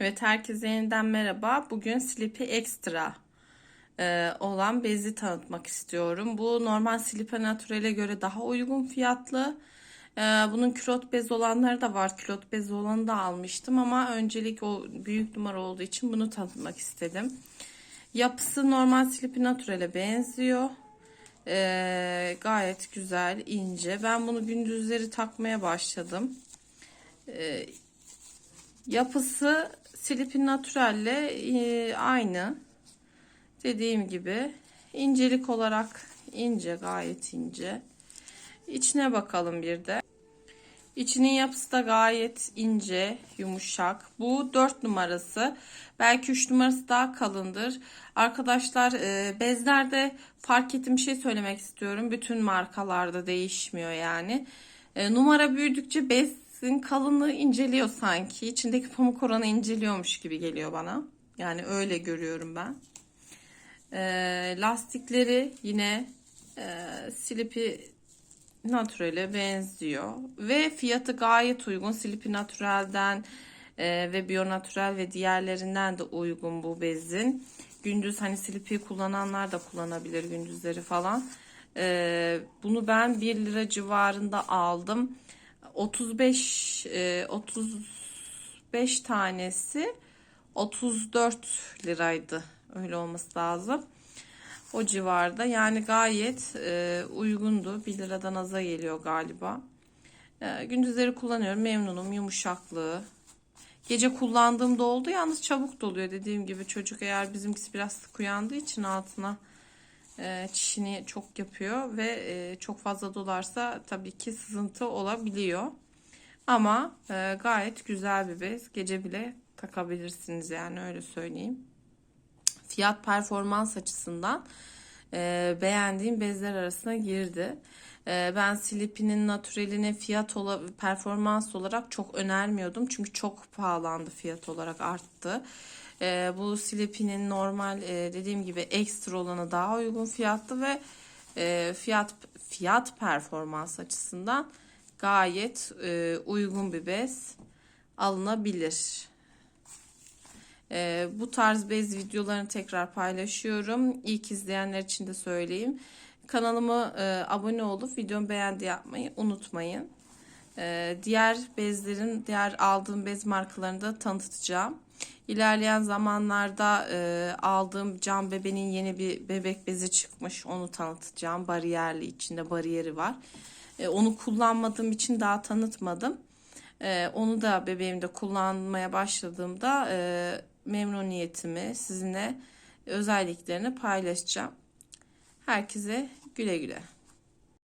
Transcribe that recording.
Evet herkese yeniden merhaba. Bugün Sleepy Extra e, olan bezi tanıtmak istiyorum. Bu normal Sleepy Natural'e göre daha uygun fiyatlı. E, bunun külot bez olanları da var. Külot bez olanı da almıştım ama öncelik o büyük numara olduğu için bunu tanıtmak istedim. Yapısı normal Sleepy Natural'e benziyor. E, gayet güzel, ince. Ben bunu gündüzleri takmaya başladım. E, Yapısı Sleepy Natural'le e, aynı. Dediğim gibi incelik olarak ince gayet ince. İçine bakalım bir de. İçinin yapısı da gayet ince, yumuşak. Bu 4 numarası. Belki 3 numarası daha kalındır. Arkadaşlar e, bezlerde fark ettiğim bir şey söylemek istiyorum. Bütün markalarda değişmiyor yani. E, numara büyüdükçe bez Sizin kalınlığı inceliyor sanki. İçindeki pamuk oranı inceliyormuş gibi geliyor bana. Yani öyle görüyorum ben. E, lastikleri yine e, Slippy Natural'e benziyor. Ve fiyatı gayet uygun. Slippy Natural'den e, ve Bio ve diğerlerinden de uygun bu bezin. Gündüz hani Slippy kullananlar da kullanabilir gündüzleri falan. E, bunu ben 1 lira civarında aldım. 35 e, 35 tanesi 34 liraydı. Öyle olması lazım. O civarda. Yani gayet e, uygundu. 1 liradan aza geliyor galiba. E, gündüzleri kullanıyorum. Memnunum. Yumuşaklığı. Gece kullandığımda oldu. Yalnız çabuk doluyor. Dediğim gibi çocuk eğer bizimkisi biraz sık uyandığı için altına çişini çok yapıyor ve e, çok fazla dolarsa tabii ki sızıntı olabiliyor. Ama e, gayet güzel bir bez. Gece bile takabilirsiniz yani öyle söyleyeyim. Fiyat performans açısından beğendiğim bezler arasına girdi. Ben Sleepy'nin naturalini fiyat ola, performans olarak çok önermiyordum. Çünkü çok pahalandı fiyat olarak arttı. E, bu Sleepy'nin normal e, dediğim gibi ekstra olanı daha uygun fiyatlı ve e, fiyat fiyat performans açısından gayet e, uygun bir bez alınabilir. E, bu tarz bez videolarını tekrar paylaşıyorum. İlk izleyenler için de söyleyeyim. Kanalıma e, abone olup videomu beğendi yapmayı unutmayın. E, diğer bezlerin, diğer aldığım bez markalarını da tanıtacağım. İlerleyen zamanlarda e, aldığım cam bebenin yeni bir bebek bezi çıkmış. Onu tanıtacağım. Bariyerli içinde bariyeri var. E, onu kullanmadığım için daha tanıtmadım. E, onu da bebeğimde kullanmaya başladığımda e, memnuniyetimi sizinle özelliklerini paylaşacağım. Herkese güle güle.